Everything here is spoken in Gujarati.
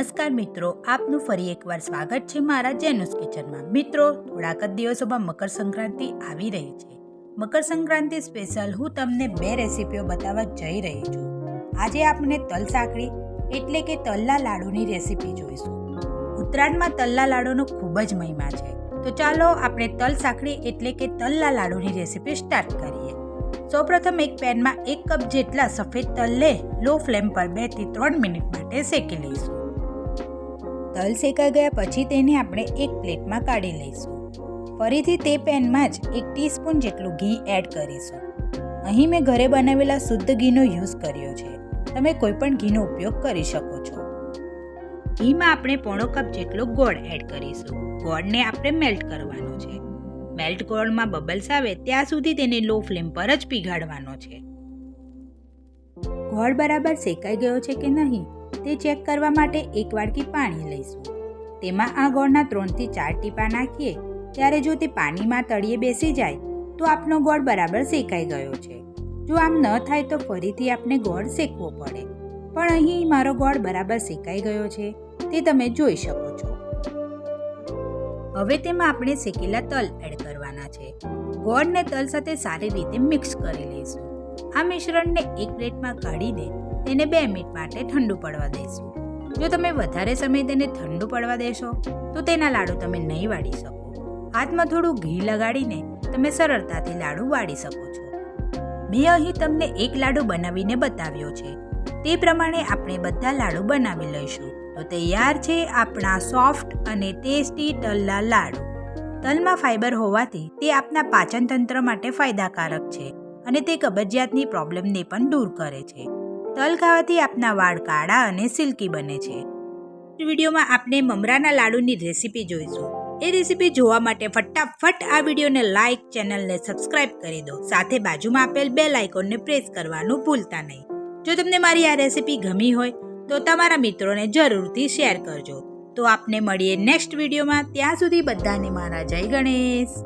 નમસ્કાર મિત્રો, આપનું ફરી એકવાર સ્વાગત છે મારા જેનુસ કિચનમાં. મિત્રો, થોડાક જ દિવસોમાં મકર સંક્રાંતિ આવી રહી છે. મકર સંક્રાંતિ સ્પેશિયલ હું તમને બે રેસીપીઓ બતાવવા જઈ રહી છું. આજે આપણે તલ સાંકળી, એટલે કે તલના લાડુની રેસીપી જોઈશું. ઉત્તરાયણમાં તલના લાડુનો ખૂબ જ મહિમા છે. તો ચાલો આપણે તલ સાંકળી, એટલે કે તલના લાડુની રેસીપી સ્ટાર્ટ કરીએ. સૌપ્રથમ એક પેનમાં એક કપ જેટલા સફેદ તલ લે, લો ફ્લેમ પર બેથી ત્રણ મિનિટ માટે શેકી લઈશું. તલ શેકાઈ ગયા પછી તેને આપણે એક પ્લેટમાં કાઢી લઈશું. ફરીથી તે પેનમાં જ એક ટીસ્પૂન જેટલું ઘી એડ કરીશું. અહીં મેં ઘરે બનાવેલા શુદ્ધ ઘીનો યુઝ કર્યો છે. તમે કોઈ પણ ઘીનો ઉપયોગ કરી શકો છો. ઘીમાં આપણે પોણો કપ જેટલો ગોળ એડ કરીશું. ગોળને આપણે મેલ્ટ કરવાનો છે. મેલ્ટ ગોળમાં બબલ્સ આવે ત્યાં સુધી તેને લો ફ્લેમ પર જ પીગાડવાનો છે. ગોળ બરાબર શેકાઈ ગયો છે કે નહીં? તે ચેક કરવા માટે એક વાડકી પાણી લઈશું. તેમાં આ ગોળના ત્રણથી ચાર ટીપા નાખીએ. ત્યારે જો તે પાણીમાં તળિયે બેસી જાય, તો આપનો ગોળ બરાબર શેકાઈ ગયો છે. જો આમ ન થાય તો ફરીથી આપણે ગોળ શેકવો પડે. પણ અહીં મારો ગોળ બરાબર શેકાઈ ગયો છે, તે તમે જોઈ શકો છો. હવે તેમાં આપણે શેકેલા તલ એડ કરવાના છે. ગોળને તલ સાથે સારી રીતે મિક્સ કરી લઈશું. આ મિશ્રણને એક પ્લેટમાં કાઢીને તેને બે મિનિટ માટે ઠંડુ પડવા દઈશું. જો તમે વધારે સમય તેને ઠંડુ પડવા દેશો, તો તેના લાડુ તમે નહીં વાળી શકો. હાથમાં થોડું ઘી લગાડીને તમે સરળતાથી લાડુ વાળી શકો છો. મેં અહીં તમને એક લાડુ બનાવીને બતાવ્યો છે. તે પ્રમાણે આપણે બધા લાડુ બનાવી લઈશું. તો તૈયાર છે આપણા સોફ્ટ અને ટેસ્ટી તલના લાડુ. તલમાં ફાઇબર હોવાથી તે આપના પાચનતંત્ર માટે ફાયદાકારક છે અને તે કબજિયાતની પ્રોબ્લેમને પણ દૂર કરે છે. તલ ખાવાથી આપના વાળ કાળા અને સિલ્કી બને છે. વિડીયોમાં આપણે મમરાના લાડુની રેસીપી જોઈશું. એ રેસીપી જોવા માટે ફટાફટ આ વિડીયોને લાઇક ચેનલને સબસ્ક્રાઇબ કરી દો. સાથે બાજુમાં આપેલ બે લાઇકોનને પ્રેસ કરવાનું ભૂલતા નહીં. જો તમને મારી આ રેસીપી ગમી હોય, તો તમારા મિત્રોને જરૂરથી શેર કરજો. તો આપને મળીએ નેક્સ્ટ વિડીયોમાં. ત્યાં સુધી બધાને મારા જય ગણેશ.